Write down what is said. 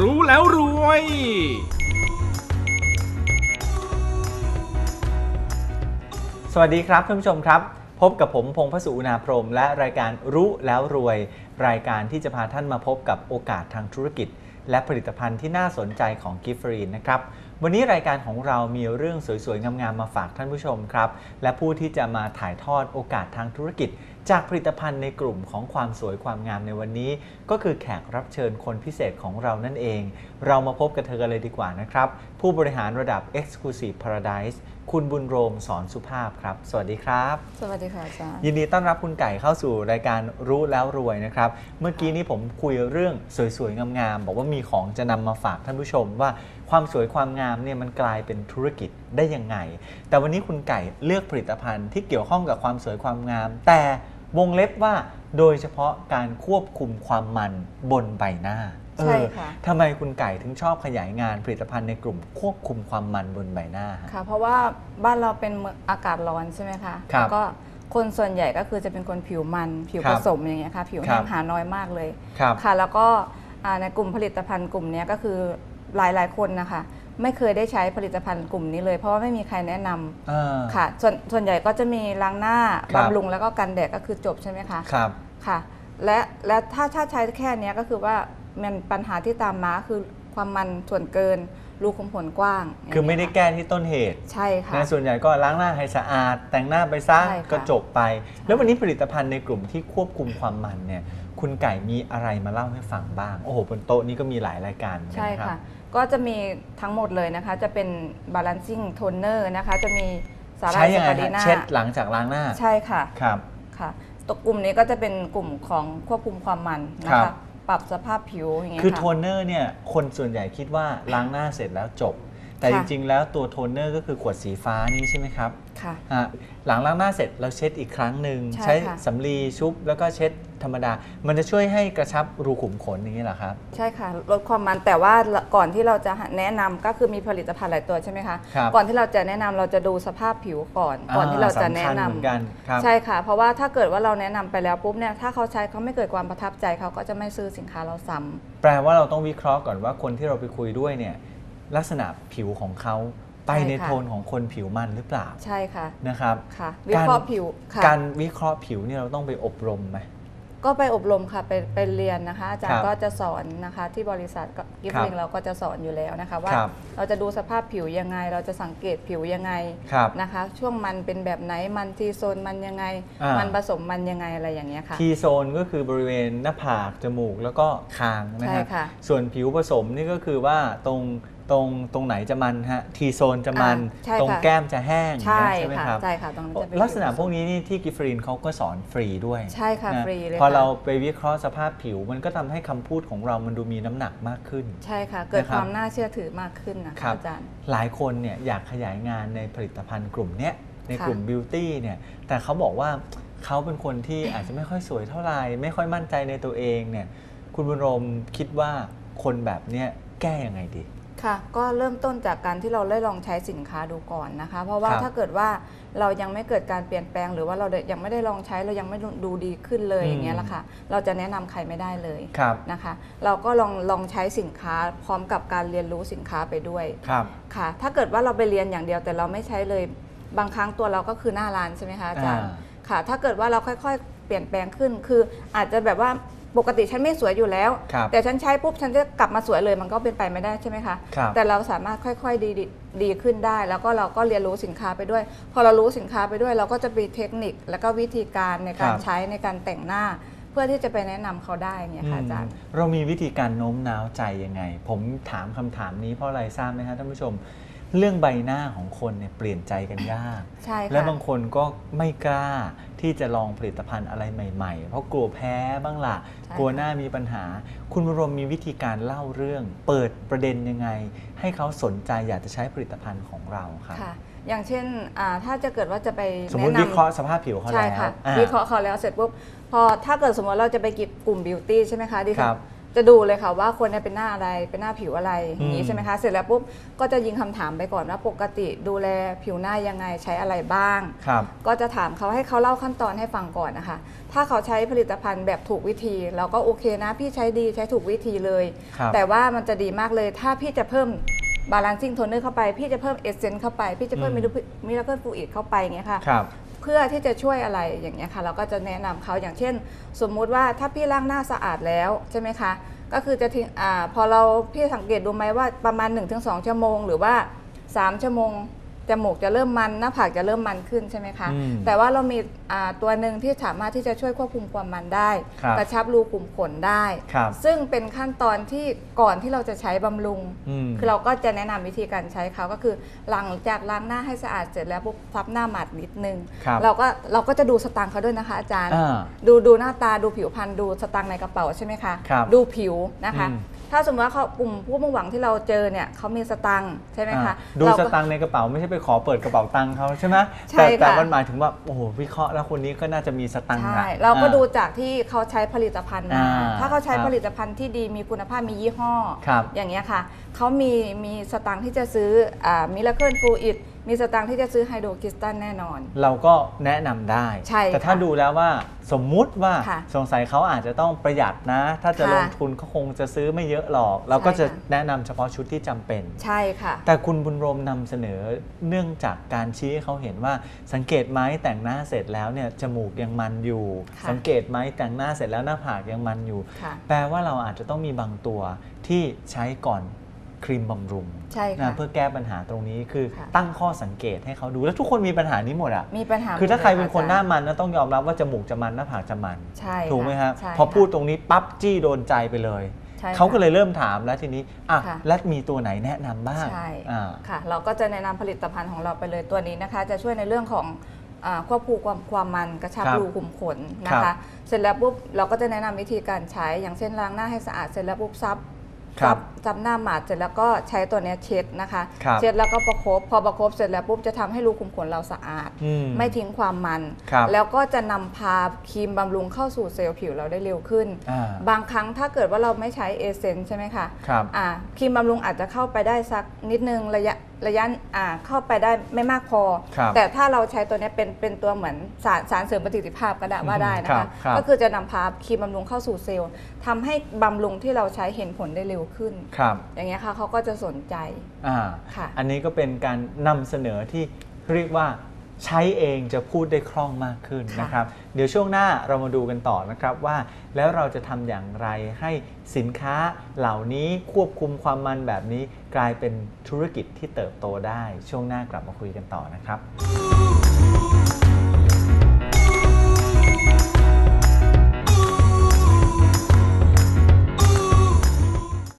รู้แล้วรวย สวัสดีครับท่านผู้ชมครับ พบกับผมพงพสุอุณาพรม และรายการรู้แล้วรวย รายการที่จะพาท่านมาพบกับโอกาสทางธุรกิจและผลิตภัณฑ์ที่น่าสนใจของกิฟฟรีนนะครับ วันนี้รายการของเรามีเรื่องสวยๆ งามๆ มาฝากท่านผู้ชมครับ และผู้ที่จะมาถ่ายทอดโอกาสทางธุรกิจ จากผลิตภัณฑ์ในกลุ่มของความสวยความงามในวันนี้ ก็คือแขกรับเชิญคนพิเศษของเรานั่นเอง เรามาพบกับเธอกันเลยดีกว่านะครับ ผู้บริหารระดับ Exclusive Paradise คุณบุญโรมสอนสุภาพครับ สวัสดีครับ สวัสดีค่ะอาจารย์ ยินดีต้อนรับคุณไก่เข้าสู่รายการรู้แล้วรวยนะครับ เมื่อกี้นี้ผมคุยเรื่องสวยๆ งามๆ บอกว่ามีของจะนำมาฝากท่านผู้ชม ว่าความสวยความงามเนี่ยมันกลายเป็นธุรกิจได้ยังไง แต่วันนี้คุณไก่เลือกผลิตภัณฑ์ที่เกี่ยวข้องกับความสวยความงาม แต่วงเล็บว่าโดยเฉพาะการควบคุมความมันบนใบหน้าใช่เออค่ะทำไมคุณไก่ถึงชอบขยายงานผลิตภัณฑ์ในกลุ่มควบคุมความมันบนใบหน้าฮะค่ะ เพราะว่าบ้านเราเป็นเมืองอากาศร้อนใช่ไหมคะครับแล้วก็คนส่วนใหญ่ก็คือจะเป็นคนผิวมัน ผิวครัผบสมอย่างเงี้ยค่ะ ผิวครัแห้บงหาน้อยมากเลยครับค่ะ แล้วก็อ่า ในกลุ่มผลิตภัณฑ์กลุ่มเนี้ยก็คือหลายๆคนนะคะ ไม่เคยได้ใช้ผลิตภัณฑ์กลุ่มนี้เลย เพราะว่าไม่มีใครแนะนำอ่าค่ะ ส่วนส่วนใหญ่ก็จะมีล้างหน้าครับบำรุงแล้วก็กันแดดก็คือจบใช่ไหมคะครับค่ะและและถ้าถ้าใช้แค่เนี้ยก็คือว่ามันปัญหาที่ตามมาคือความมันส่วนเกินรูขุมขนกว้างย่างเงี้ยคือไม่ได้แก้ที่ต้นเหตุ ใช่ค่ะนะส่วนใหญ่ก็ล้างหน้าให้สะอาด แต่งหน้าไปซะใช่ค่ะก็จบไป แล้ววันนี้ผลิตภัณฑ์ในกลุ่มที่ควบคุมความมันเนี่ย คุณไก่มีอะไรมาเล่าให้ฟังบ้าง โอ้โห บนโต๊ะนี้ก็มีหลายรายการเหมือนกัใช่นรับ ค่ะ ก็จะมีทั้งหมดเลยนะคะ จะเป็น balancing toner นะคะ จะมีสาหร่าใช้ยยังสไงปาดีฮะนาเช็ดหลังจากล้างหน้า ใช่ค่ะ ครับ ค่ะตัวกลุ่มนี้ก็จะเป็นกลุ่มของควบคุมความมันนะครัคะ บ ปรับสภาพผิวอย่างเงี้ยคือโทค่ะ นเนอร์เนี่ย คนส่วนใหญ่คิดว่าล้างหน้าเสร็จแล้วจบ แต่จค่ะริงๆ แล้วตัวโทนเนอร์ก็คือขวดสีฟ้านี่ใช่ไหมครับค่ะฮะหลังล้างหน้าเสร็จเราเช็ดอีกครั้งหนึ่งใช่ใช้ค่ะ สำลีชุบแล้วก็เช็ดธรรมดา มันจะช่วยให้กระชับรูขุมขนอย่างนี้เหรอครับ ใช่ค่ะ ลดความมันแต่ว่าก่อนที่เราจะแนะนำก็คือมีผลิตภัณฑ์หลายตัวใช่ไหมคะ ครับก่อนที่เราจะแนะนำเราจะดูสภาพผิวก่อน ก่อนที่เราจะแนะสำคัญนำเหมือนกันครับใช่ค่ะ เพราะว่าถ้าเกิดว่าเราแนะนำไปแล้วปุ๊บเนี่ยถ้าเขาใช้เขาไม่เกิดความประทับใจเขาก็จะไม่ซื้อสินค้าเราซ้ำ แปลว่าเราต้องวิเคราะห์ก่อนว่าคนที่เราไปคุยด้วยเนี่ย ลักษณะผิวของเขาไปใช่ในค่ะโทนของคนผิวมันหรือเปล่าใช่ค่ะนะครับค่ะวิเคราะห์ผิวค่ะการวิเคราะห์ผิวเนี่ยเราต้องไปอบรมไหมก็ไปอบรมค่ะไปไปเรียนนะคะอาจารครัย์บก็จะสอนนะคะที่บริษัทกิฟครับต์ลิงเราก็จะสอนอยู่แล้วนะคะว่าครับเราจะดูสภาพผิวยังไง เราจะสังเกตผิวยังไงครับนะคะ ช่วงมันเป็นแบบไหนมันทีโซนมันยังไงอ่ามัมันผสมมันยังไงอะไรอย่างเงี้ยค่ะทีโซนก็คือบริเวณหน้าผากจมูกแล้วก็คางนะใช่ฮะค่ะส่วนผิวผสมนี่ก็คือว่าตรง ตรงตรงไหนจะมันฮะทีโซนจะมัน อ่าใช่ตรงค่ะแก้มจะแห้งใช่ใช่ไหมค่ะครับใช่ค่ะตรงนั้นจะเป็น ลักษณะผิพวกนี้นี่ที่กิฟฟรีนเขาก็สอนฟรีด้วยใช่ค่ะนะฟรีเลยพอค่ะ เราไปวิเคราะห์สภาพผิว มันก็ทำให้คำพูดของเรามันดูมีน้ำหนักมากขึ้น ใช่ค่ะ เกิดนะครับ ความน่าเชื่อถือมากขึ้นนะครัคะบอาจารย์ หลายคนเนี่ยอยากขยายงานในผลิตภัณฑ์กลุ่มเนี้ยในกลุ่มค่ะบิวตี้เนี่ยแต่เขาบอกว่าเขาเป็นคนที่อาจจะไม่ค่อยสวยเท่าไหร่ไม่ค่อยมั่นใจในตัวเองเนี่ยคุณบุญรมคิดว่าคนแบบเนี้ยแก้ยังไงดี ค่ะ ก็เริ่มต้นจากการที่เราได้ลองใช้สินค้าดูก่อนนะคะ เพราะว่าครับ ถ้าเกิดว่าเรายังไม่เกิดการเปลี่ยนแปลง หรือว่าเรายังไม่ได้ลองใช้เรายังไม่ดูดีขึ้นเลยอืมอย่างเงี้ยละค่ะ เราจะแนะนำใครไม่ได้เลยครับนะคะ เราก็ลองลองใช้สินค้าพร้อมกับการเรียนรู้สินค้าไปด้วย ครับ ค่ะ ถ้าเกิดว่าเราไปเรียนอย่างเดียวแต่เราไม่ใช้เลย บางครั้งตัวเราก็คือหน้าร้านใช่ไหมคะอาจารย์ อ่าค่ะ ถ้าเกิดว่าเราค่อยๆ เปลี่ยนแปลงขึ้น คืออาจจะแบบว่า ปกติฉันไม่สวยอยู่แล้ว ครับแต่ฉันใช้ปุ๊บฉันจะกลับมาสวยเลยมันก็เป็นไปไม่ได้ใช่ไหมคะ ครับ แต่เราสามารถค่อยๆดีดีดีขึ้นได้ แล้วก็เราก็เรียนรู้สินค้าไปด้วย พอเรารู้สินค้าไปด้วย เราก็จะมีเทคนิคแล้วก็วิธีการในการครับ ใช้ในการแต่งหน้า เพื่อที่จะไปแนะนำเขาได้อย่างเงี้ยค่ะอาจารย์ อืมเรามีวิธีการโน้มน้าวใจยังไง ผมถามคำถามนี้เพราะอะไรทราบไหมฮะท่านผู้ชม เรื่องใบหน้าของคนเนี่ยเปลี่ยนใจกันยาก ใช่ค่ะ และบางคนก็ไม่กล้าที่จะลองผลิตภัณฑ์อะไรใหม่ ๆ เพราะกลัวแพ้บ้างล่ะ ใช่กลัวหน้ามีปัญหา คุณบรมมีวิธีการเล่าเรื่อง เปิดประเด็นยังไง ให้เขาสนใจอยากจะใช้ผลิตภัณฑ์ของเราครับ ค่ะ อย่างเช่นอ่าถ้าจะเกิดว่าจะไปสมมติแนะนำ วิเคราะห์สภาพผิวเขาใช่แล้วค่ะอ่าวิเคราะห์เขาแล้วเสร็จปุ๊บพอถ้าเกิดสมมติเราจะไปกิบกลุ่มบิวตี้ใช่ไหมคะดิฉัคนรับ จะดูเลยค่ะว่าคนเนี่ยเป็นหน้าอะไรเป็นหน้าผิวอะไรอย่างนี้อืมใช่ไหมคะเสร็จแล้วปุ๊บก็จะยิงคำถามไปก่อนว่าปกติดูแลผิวหน้ายังไงใช้อะไรบ้าง ครับ ก็จะถามเขาให้เขาเล่าขั้นตอนให้ฟังก่อนนะคะ ถ้าเขาใช้ผลิตภัณฑ์แบบถูกวิธี เราก็โอเคนะพี่ใช้ดีใช้ถูกวิธีเลย ครับแต่ว่ามันจะดีมากเลย ถ้าพี่จะเพิ่มบาลานซิ่งโทนเนอร์เข้าไป พี่จะเพิ่มเอเซนต์เข้าไป พี่จะเพิ่มอืม มิราเคิลฟูอิดเข้าไปอย่างเงี้ยค่ะ ครับ เพื่อที่จะช่วยอะไรอย่างเงี้ยค่ะ เราก็จะแนะนำเขาอย่างเช่น สมมุติว่าถ้าพี่ล้างหน้าสะอาดแล้วใช่ไหมคะ ก็คือจะทิ้งอ่าพอเราพี่สังเกตดูไหมว่าประมาณ 1-2 ชั่วโมง หรือว่า 3 ชั่วโมง จมูกจะเริ่มมันหน้าผากจะเริ่มมันขึ้นใช่ไหมคะ อืมแต่ว่าเรามีอ่าตัวหนึ่งที่สามารถที่จะช่วยควบคุมความมันได้ครับ กระชับรูขุมขนได้ ครับซึ่งเป็นขั้นตอนที่ก่อนที่เราจะใช้บำรุงอืมคือเราก็จะแนะนำวิธีการใช้เขาก็คือหลังจากล้างหน้าให้สะอาดเสร็จแล้วปุ๊บซับหน้าหมาดนิดนึง ครับเราก็เราก็จะดูสตางค์เขาด้วยนะคะอาจารย์ อ่าดูดูหน้าตาดูผิวพรรณดูสตางค์ในกระเป๋าใช่ไหมคะ ครับดูผิวนะคะ อืม ถ้าสมมติว่าเขากลุ่มผู้มุ่งหวังที่เราเจอเนี่ยเขามีสตังค์ใช่ไหมคะอ่าดูเราสก็ ตังค์ในกระเป๋าไม่ใช่ไปขอเปิดกระเป๋าตังค์เขาใช่ไหมใช่แต่แต่ค่ะ มันหมายถึงว่าโอ้โหวิเคราะห์แล้วคนนี้ก็น่าจะมีสตังค์ใช่อะเราก็อ่ดูจากที่เขาใช้ผลิตภัณฑ์มาอ่าถ้าเขาใช้ครับผลิตภัณฑ์ที่ดีมีคุณภาพมียี่ห้อ ครับอย่างเงี้ยค่ะเขามีมีสตังค์ที่จะซื้อมิลเคิลฟูอิด มีสตังค์ที่จะซื้อไฮโดรคริสตัลแน่นอน เราก็แนะนำได้ ใช่แต่ถ้าค่ะดูแล้วว่าสมมุติว่าค่ะสงสัยเขาอาจจะต้องประหยัดนะ ถ้าจะค่ะลงทุนเขาคงจะซื้อไม่เยอะหรอก เราก็จะใช่ค่ะ แนะนำเฉพาะชุดที่จำเป็น ใช่ค่ะ แต่คุณบุญรมนำเสนอเนื่องจากการชี้ให้เขาเห็นว่าสังเกตไหมแต่งหน้าเสร็จแล้วเนี่ยจมูกยังมันอยู่ ค่ะ สังเกตไหมแต่งหน้าเสร็จแล้วหน้าผากยังมันอยู่ ค่ะ แปลว่าเราอาจจะต้องมีบางตัวที่ใช้ก่อน ครีมบำรุงใช่ค่ะนะเพื่อแก้ปัญหาตรงนี้คือค่ะ ตั้งข้อสังเกตให้เขาดูแล้วทุกคนมีปัญหานี้หมดอะมีปัญหาคือถ้าใครเป็นคนหน้าอาจารย์มันนะต้องยอมรับว่าจมูกจะมันหน้าผากจะมัน ใช่ถูกไหมครับใช่พอพูดค่ะตรงนี้ปั๊บจี้โดนใจไปเลย ใช่ เขาก็ค่ะเลยเริ่มถามแล้วทีนี้อะค่ะและมีตัวไหนแนะนำบ้างใช่ อ่า ค่ะ เราก็จะแนะนำผลิตภัณฑ์ของเราไปเลยตัวนี้นะคะ จะช่วยในเรื่องของอาควบคุมความความมันกระชับครับรูขุมขนนะครัคะ บเสร็จแล้วปุ๊บเราก็จะแนะนำวิธีการใช้อย่างเช่นล้างหน้าให้สะอาดเสร็จแล้วปุ๊บซับ ครับซับหน้าหมาดเสร็จแล้วก็ใช้ตัวเนี้ยเช็ดนะคะครับเช็ดแล้วก็ประคบพอประคบเสร็จแล้วปุ๊บจะทำให้รูขุมขนเราสะอาดอืไม่ทิ้งความมันครับแล้วก็จะนำพาครีมบำรุงเข้าสู่เซลล์ผิวเราได้เร็วขึ้นอ่าบางครั้งถ้าเกิดว่าเราไม่ใช้เอเซนใช่ไหมคะครับอ่าครีมบำรุงอาจจะเข้าไปได้สักนิดนึงระยะระยะอ่าเข้าไปได้ไม่มากพอ ครับแต่ถ้าเราใช้ตัวเนี้ยเป็นเป็นตัวเหมือนสารสารเสริมประสิทธิภาพก็ได้ว่าได้นะครัคะ บครับ ก็คือจะนำพาครีมบำรุงเข้าสู่เซลล์ทำให้บำรุงที่เราใช้เห็นผลได้เร็วขึ้น ครับอย่างเงี้ยค่ะเขาก็จะสนใจ อ่าค่ะ อันนี้ก็เป็นการนำเสนอที่เรียกว่า ใช้เองจะพูดได้คล่องมากขึ้นค่ะนะครับ เดี๋ยวช่วงหน้าเรามาดูกันต่อนะครับว่า แล้วเราจะทำอย่างไรให้สินค้าเหล่านี้ควบคุมความมันแบบนี้ กลายเป็นธุรกิจที่เติบโตได้ ช่วงหน้ากลับมาคุยกันต่อนะครับ